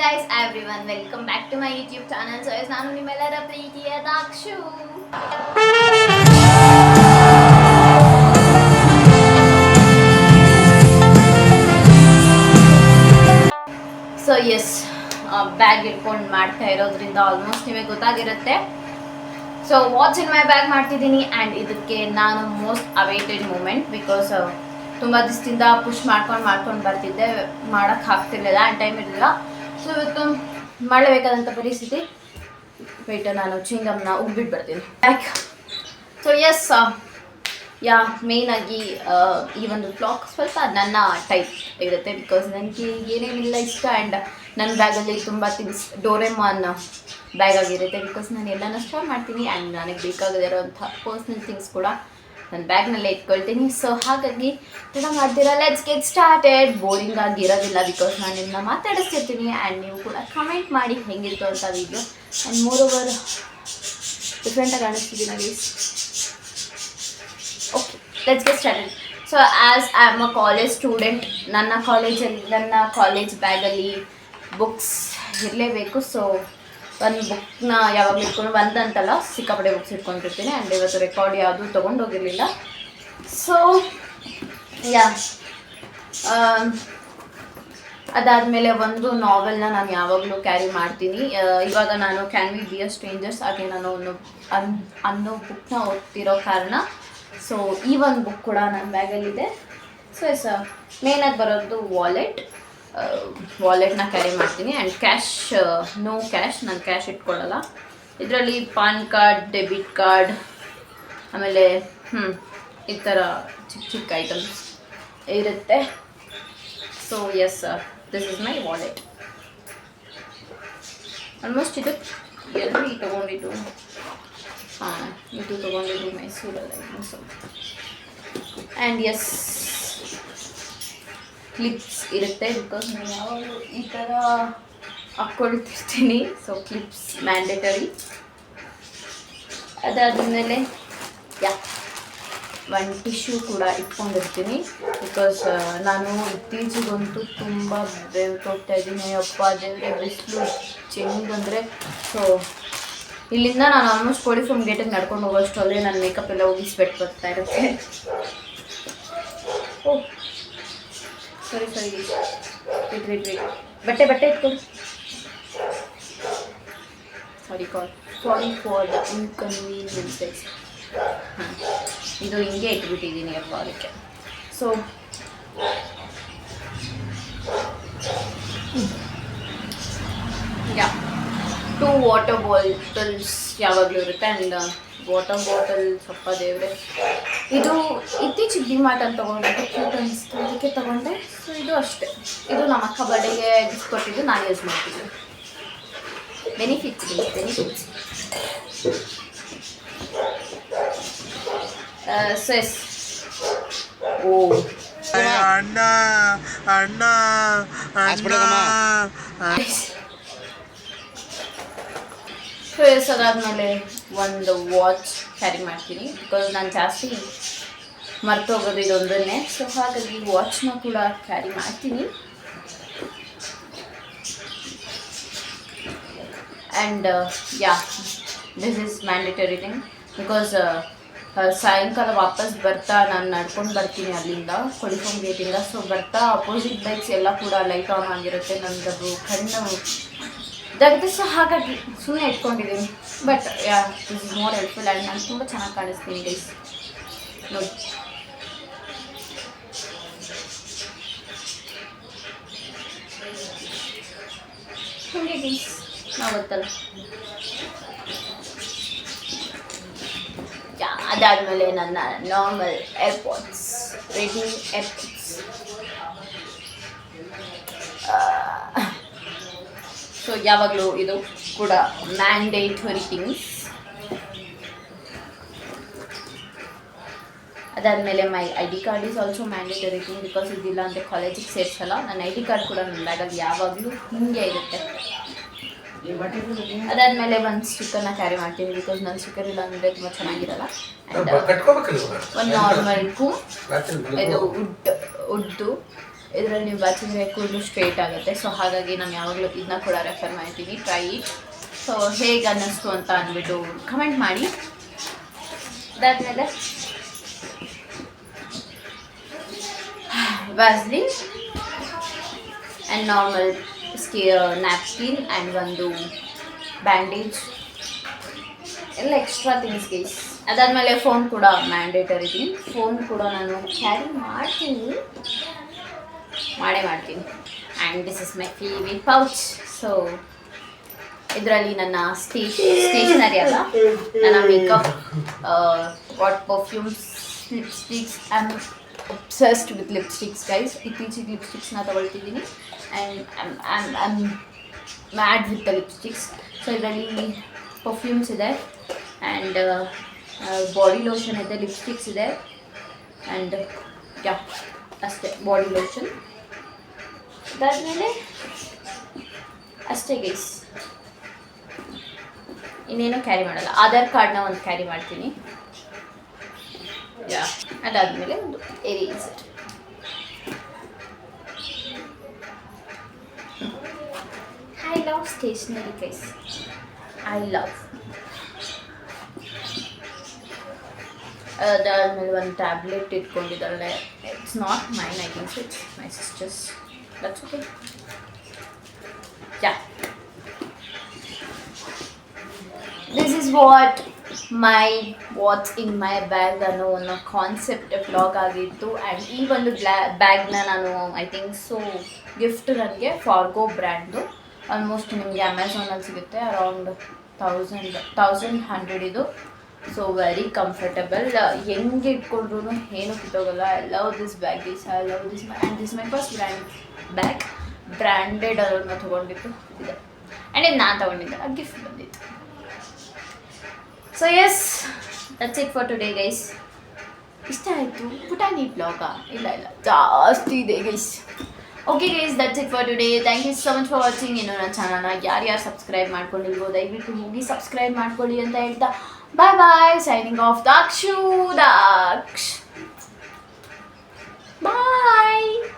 Guys everyone welcome back to my YouTube channel so ನಾನು ನಿಮ್ಮೆಲ್ಲರ ಪ್ರೀತಿಯ ದಾಕ್ಷು. ಸೊ ಎಸ್ ಬ್ಯಾಗ್ ಇಟ್ಕೊಂಡು ಮಾಡ್ತಾ ಇರೋದ್ರಿಂದ ಆಲ್ಮೋಸ್ಟ್ ನಿಮಗೆ ಗೊತ್ತಾಗಿರುತ್ತೆ. So what's in my bag ಮಾಡ್ತಿದ್ದೀನಿ ಆ್ಯಂಡ್ ಇದಕ್ಕೆ ನಾನು ಮೋಸ್ಟ್ ಅವೇಟೆಡ್ ಮೂಮೆಂಟ್ ಬಿಕಾಸ್ ತುಂಬ ದಿವಸದಿಂದ ಪುಷ್ ಮಾಡ್ಕೊಂಡು ಮಾಡ್ಕೊಂಡು ಬರ್ತಿದ್ದೆ. ಮಾಡೋಕ್ಕೆ ಆಗ್ತಿರ್ಲಿಲ್ಲ ಆ್ಯಂಡ್ ಟೈಮ್ ಇರಲಿಲ್ಲ. ಸೊ ಇವತ್ತು ಮಾಡಬೇಕಾದಂಥ ಪರಿಸ್ಥಿತಿ. ವೆಯ್ಟ್ ನಾನು ಚಿಂಗಮ್ನ ಉಗ್ಬಿಟ್ಟು ಬರ್ತೀನಿ. ಬ್ಯಾಕ್ ಸೊ ಎಸ್ ಯಾ ಮೇಯ್ನಾಗಿ ಈ ಒಂದು ಬ್ಲಾಕ್ ಸ್ವಲ್ಪ ನನ್ನ ಟೈಪ್ ಇರುತ್ತೆ ಬಿಕಾಸ್ ನನಗೆ ಏನೇನಿಲ್ಲ ಇಷ್ಟ ಆ್ಯಂಡ್ ನನ್ನ ಬ್ಯಾಗಲ್ಲಿ ತುಂಬ ಥಿಂಗ್ಸ್ ಡೋರೆಮಾನ್ ಬ್ಯಾಗ್ ಆಗಿರುತ್ತೆ ಬಿಕಾಸ್ ನಾನು ಎಲ್ಲನೂ ಸ್ಟಾರ್ಟ್ ಮಾಡ್ತೀನಿ ಆ್ಯಂಡ್ ನನಗೆ ಬೇಕಾಗದಿರೋಂಥ ಪರ್ಸ್ನಲ್ ಥಿಂಗ್ಸ್ ಕೂಡ ನನ್ನ ಬ್ಯಾಗ್ನಲ್ಲೇ ಇಟ್ಕೊಳ್ತೀನಿ. ಸೊ ಹಾಗಾಗಿ ತಡ ಮಾಡ್ತೀರಾ? ಲೆಟ್ಸ್ ಗೆಟ್ ಸ್ಟಾರ್ಟೆಡ್ ಬೋರಿಂಗ್ ಆಗಿರೋದಿಲ್ಲ ಬಿಕಾಸ್ ನಾನು ನಿಮ್ಮನ್ನ ಮಾತಾಡಿಸ್ತಿರ್ತೀನಿ ಆ್ಯಂಡ್ ನೀವು ಕೂಡ ಕಮೆಂಟ್ ಮಾಡಿ ಹೆಂಗಿತ್ತು ಅಂತ ವೀಡಿಯೋ ಆ್ಯಂಡ್ ಮೋರ್ ಓವರ್ ಡಿಫ್ರೆಂಟಾಗಿ ಕಾಣಿಸ್ತಿದ್ದೀನಿ guys okay let's get started so as I am a college student ನನ್ನ ಕಾಲೇಜಲ್ಲಿ ನನ್ನ ಕಾಲೇಜ್ ಬ್ಯಾಗಲ್ಲಿ ಬುಕ್ಸ್ ಇರಲೇಬೇಕು. ಸೊ ಒಂದು ಬುಕ್ನ ಯಾವಾಗಲೂ ಇಟ್ಕೊಂಡು ಒಂದಂತಲ್ಲ ಸಿಕ್ಕಾಪಟ್ಟೆ ಬುಕ್ಸ್ ಇಟ್ಕೊಂಡಿರ್ತೀನಿ. ಆ್ಯಂಡ್ ಇವತ್ತು ರೆಕಾರ್ಡ್ ಯಾವುದೂ ತೊಗೊಂಡೋಗಿರಲಿಲ್ಲ ಸೊ ಯಾ ಅದಾದಮೇಲೆ ಒಂದು ನಾವೆಲ್ನ ನಾನು ಯಾವಾಗಲೂ ಕ್ಯಾರಿ ಮಾಡ್ತೀನಿ. ಇವಾಗ ನಾನು can we be a strangers ಹಾಗೆ ನಾನು ಒಂದು ಅನ್, ಅನ್ನೋ ಬುಕ್ನ ಓದ್ತಿರೋ ಕಾರಣ. ಸೊ ಈ ಒಂದು ಬುಕ್ ಕೂಡ ನನ್ನ ಬ್ಯಾಗಲ್ಲಿದೆ ಸೊ ಎಸ್ ಮೇನಾಗಿ ಬರೋದು ವಾಲೆಟ್ ವಾಲೆಟ್ನ ಕ್ಯಾರಿ ಮಾಡ್ತೀನಿ. ಆ್ಯಂಡ್ ಕ್ಯಾಶ್ ನೋ ಕ್ಯಾಶ್ ನಾನು ಕ್ಯಾಶ್ ಇಟ್ಕೊಳ್ಳಲ್ಲ. ಇದರಲ್ಲಿ ಪಾನ್ ಕಾರ್ಡ್ ಡೆಬಿಟ್ ಕಾರ್ಡ್ ಆಮೇಲೆ ಹ್ಞೂ ಈ ಥರ ಚಿಕ್ಕ ಚಿಕ್ಕ ಐಟಮ್ಸ್ ಇರುತ್ತೆ. So yes this is my wallet almost ಇದು ಎಲ್ಲಿ ತೊಗೊಂಡಿದ್ದು. ಹಾಂ, ಇದು ತೊಗೊಂಡಿದ್ದು ಮೈಸೂರಲ್ಲಿ. ಆ್ಯಂಡ್ ಎಸ್ ಕ್ಲಿಪ್ಸ್ ಇರುತ್ತೆ ಬಿಕಾಸ್ ನಾನು ಯಾವಾಗಲೂ ಈ ಥರ ಹಾಕ್ಕೊಳ್ತಿರ್ತೀನಿ. ಸೊ ಕ್ಲಿಪ್ಸ್ ಮ್ಯಾಂಡೇಟರಿ ಅದಾದಮೇಲೆ, ಯಾ ಒಂದು ಟಿಶ್ಯೂ ಕೂಡ ಇಟ್ಕೊಂಡಿರ್ತೀನಿ. ಬಿಕಾಸ್ ನಾನು ಇತ್ತೀಚೆಗಂತೂ ತುಂಬ ಹೋಗ್ತಾ ಇದ್ದೀನಿ. ಅಪ್ಪ, ದೇವರೇ, ಬಿಸಿಲು ಚೆಂಗ್ ಅಂದರೆ ಸೊ ಇಲ್ಲಿಂದ ನಾನು ಆಲ್ಮೋಸ್ಟ್ ಕೋಳಿ ಫ್ರಮ್ ಗೇಟಿಗೆ ನಡ್ಕೊಂಡು ಹೋಗೋಷ್ಟರಲ್ಲಿ ನನ್ನ ಮೇಕಪ್ ಎಲ್ಲ ಹೋಗಿ ಸ್ವೆಟ್ ಬರ್ತಾ ಇರುತ್ತೆ. ಓ ಸರಿ ಸರಿ ಬಿಟ್ ಬಿಟ್ ವೇಟ್ ಬಟ್ಟೆ ಬಟ್ಟೆ ಇಟ್ಟು ಸಾರಿ ಕಾಲ್ ಸಾರಿ ಫಾರ್ ದ ಇನ್ಕನ್ವೀನಿಯನ್ಸಸ್ ಹಾಂ. ಇದು ಹಿಂಗೆ ಇಟ್ಬಿಟ್ಟಿದ್ದೀನಿ ಅಪ್ಪ ಅದಕ್ಕೆ. So yeah two water bottles ಯಾವಾಗಲೂ ಇರುತ್ತೆ ಆ್ಯಂಡ್ ವಾಟರ್ ಬಾಟಲ್ ಸ್ವಲ್ಪ ದೇವ್ರೆ. ಇದು ಇತ್ತೀಚೆಗೆ ಡಿಮಾರ್ಟ್ ಅಂತ ತೊಗೊಂಡೆ. ಕ್ಯೂಟ್ ಅನಿಸ್ತು ಅದಕ್ಕೆ ತೊಗೊಂಡೆ. ಸೊ ಇದು ಅಷ್ಟೇ. ಇದು ನಮ್ಮ ಅಕ್ಕ ಬರ್ಡೇಗೆ ಗಿಫ್ಟ್ ಕೊಟ್ಟಿದ್ದು. ನಾನು ಯೂಸ್ ಮಾಡ್ತಿದ್ದೆ ಬೆನಿಫಿಟ್ಸ್ ಬೆನಿಫಿಟ್ಸ್ ಸೆಸ್ ಓ. ಅಣ್ಣ ಅಣ್ಣ ಅಣ್ಣ. ಅದಾದಮೇಲೆ ಒಂದು ವಾಚ್ ಕ್ಯಾರಿ ಮಾಡ್ತೀನಿ. ಬಿಕಾಸ್ ನಾನು ಜಾಸ್ತಿ ಮರ್ತೋಗೋದು ಇದೊಂದನ್ನೇ ಸೊ ಹಾಗಾಗಿ ವಾಚ್ನ ಕೂಡ ಕ್ಯಾರಿ ಮಾಡ್ತೀನಿ. And yeah this is mandatory thing because ಸಾಯಂಕಾಲ ವಾಪಸ್ ಬರ್ತಾ ನಾನು ನಡ್ಕೊಂಡು ಬರ್ತೀನಿ ಅಲ್ಲಿಂದ ಕೊಳಿಫೋಮ್ ಗೇಟಿಂದ ಸೊ ಬರ್ತಾ ಅಪೋಸಿಟ್ ಬೈಕ್ಸ್ ಎಲ್ಲ ಕೂಡ ಲೈಟ್ ಆನ್ ಆಗಿರುತ್ತೆ. ನನ್ನದು ಕಣ್ಣು ಸೊ ಹಾಗಾಗಿ ಸುಮ್ಮನೆ ಇಟ್ಕೊಂಡಿದ್ದೀನಿ. But yeah is more helpful and ನಾನು ತುಂಬ ಚೆನ್ನಾಗಿ ಕಾಣಿಸ್ತೀನಿ ಗೈಸ್ ನೋಡಿ ಹಂಗೆ ಗೈಸ್ ನಾವು ಗೊತ್ತಲ್ಲ. ಅದಾದಮೇಲೆ ನನ್ನ normal airports ready airports so ಯಾವಾಗಲೂ ಇದು ಕೂಡ ಮ್ಯಾಂಡೇಟರಿ ಥಿಂಗ್ಸ್ ಅದಾದಮೇಲೆ my I D card is also mandatory thing because ಇದಿಲ್ಲ ಅಂದರೆ ಕಾಲೇಜಿಗೆ ಸೇರಿಸಲ್ಲ. ನನ್ನ ಐ ಡಿ ಕಾರ್ಡ್ ಕೂಡ ನನ್ನ ಬ್ಯಾಗಲ್ಲಿ ಯಾವಾಗಲೂ ಹಿಂಗೆ ಇರುತ್ತೆ. ಅದಾದಮೇಲೆ ಒಂದು ಸ್ಟಿಕ್ಕರ್ನ ಕ್ಯಾರಿ ಮಾಡ್ತೀನಿ ಬಿಕಾಸ್ ನನ್ನ ಸ್ಟಿಕ್ಕರ್ ಇಲ್ಲ ಅಂದರೆ ತುಂಬ ಚೆನ್ನಾಗಿರಲ್ಲ. ಆ್ಯಂಡ್ ಒಂದು ನಾರ್ಮಲ್ ಇದು ಉಡ್ ವುಡ್ಡು ಇದರಲ್ಲಿ ನೀವು ಬಚ್ಚಿದ್ರೆ ಕೂದಲು ಸ್ಟ್ರೇಟ್ ಆಗುತ್ತೆ. ಸೊ ಹಾಗಾಗಿ ನಾನು ಯಾವಾಗಲೂ ಇದನ್ನ ಕೂಡ ರೆಫರ್ ಮಾಡ್ತೀನಿ. ಟ್ರೈ ಸೊ ಹೇಗೆ ಅನ್ನಿಸ್ತು ಅಂತ ಅಂದ್ಬಿಟ್ಟು ಕಮೆಂಟ್ ಮಾಡಿ. ಅದಾದಮೇಲೆ ವ್ಯಾಸ್ಲಿನ್ ಆ್ಯಂಡ್ ನಾರ್ಮಲ್ ಸ್ಕಿ ನ್ಯಾಪ್ಕಿನ್ ಆ್ಯಂಡ್ ಒಂದು ಬ್ಯಾಂಡೇಜ್ ಎಲ್ಲ ಎಕ್ಸ್ಟ್ರಾ ಥಿಂಗ್ಸ್ ಗೈಸ್ ಅದಾದಮೇಲೆ ಫೋನ್ ಕೂಡ ಮ್ಯಾಂಡೇಟರಿ ಥಿಂಗ್ ಫೋನ್ ಕೂಡ ನಾನು ಕ್ಯಾರಿ ಮಾಡ್ತೀನಿ. ಮಾಡೇ ಮಾಡ್ತೀನಿ. And this is my favourite pouch so ಇದರಲ್ಲಿ ನನ್ನ ಸ್ಟೇಷ್ ಸ್ಟೇಷನರಿ ಅಲ್ಲ, ನನ್ನ makeup what perfumes lipsticks and obsessed with lipsticks guys ಇತ್ತೀಚೆಗೆ ಲಿಪ್ಸ್ಟಿಕ್ಸ್ನ ತೊಗೊಳ್ತಿದ್ದೀನಿ. And am am mad with the lipsticks so ಇದರಲ್ಲಿ ಪರ್ಫ್ಯೂಮ್ಸ್ ಇದೆ. ಆ್ಯಂಡ್ ಬಾಡಿ ಲೋಷನ್ ಇದೆ ಲಿಪ್ಸ್ಟಿಕ್ಸ್ ಇದೆ. ಆ್ಯಂಡ್ ಯಾ ಅಷ್ಟೇ ಬಾಡಿ ಲೋಷನ್ ಅದಾದಮೇಲೆ ಅಷ್ಟೇ ಗೈಸ್ ಇನ್ನೇನು ಕ್ಯಾರಿ ಮಾಡಲ್ಲ. ಆಧಾರ್ ಕಾರ್ಡ್ನ ಒಂದು ಕ್ಯಾರಿ ಮಾಡ್ತೀನಿ. ಯಾ ಅದಾದಮೇಲೆ ಒಂದು eraser I love stationery guys I love ಅದಾದಮೇಲೆ ಒಂದು ಟ್ಯಾಬ್ಲೆಟ್ ಇಟ್ಕೊಂಡಿದ್ದಾಳೆ. It's mine, I think so it's my sister's. That's okay yeah this is what my what's in my bag ಅನ್ನೋ ಒಂದು ಕಾನ್ಸೆಪ್ಟ್ ಬ್ಲಾಗ್ ಆಗಿತ್ತು. And ಈ ಒಂದು ಬ್ಲಾ ಬ್ಯಾಗ್ನ ನಾನು ಐ ಥಿಂಕ್ ಸೊ ಗಿಫ್ಟ್ ನನಗೆ ಫಾರ್ಗೋ ಬ್ರ್ಯಾಂಡು ಆಲ್ಮೋಸ್ಟ್ ನಿಮಗೆ ಅಮೆಝಾನಲ್ಲಿ ಸಿಗುತ್ತೆ ಅರೌಂಡ್ ತೌಸಂಡ್ ತೌಸಂಡ್ ಹಂಡ್ರೆಡ್ ಇದು. ಸೊ ವೆರಿ ಕಂಫರ್ಟಬಲ್ ಹೆಂಗೆ ಇಟ್ಕೊಂಡ್ರು ಏನು I love this bag this I love this and this my first brand bag branded ಅದನ್ನು ತೊಗೊಂಡಿತ್ತು ಇದೆ. ಆ್ಯಂಡ್ ಇದು ನಾನು ತೊಗೊಂಡಿದ್ದೆ. ಆ ಗಿಫ್ಟ್ ಬಂದಿತ್ತು. So yes that's it for today guys ಇಷ್ಟ ಆಯಿತು? ಪುಟಾಣಿ ಬ್ಲಾಗ ಇಲ್ಲ ಇಲ್ಲ. ಜಾಸ್ತಿ ಇದೆ guys okay guys that's it for today thank you so much for watching ಇನ್ನು ನನ್ನ ಚಾನಲ್ನ ಯಾರ್ಯಾರು ಸಬ್ಸ್ಕ್ರೈಬ್ ಮಾಡ್ಕೊಂಡಿಲ್ವೋ ದಯವಿಟ್ಟು ಹೋಗಿ ಸಬ್ಸ್ಕ್ರೈಬ್ ಮಾಡ್ಕೊಳ್ಳಿ ಅಂತ ಹೇಳ್ತಾ Bye bye. Signing off, Dakshu Daksh. Bye.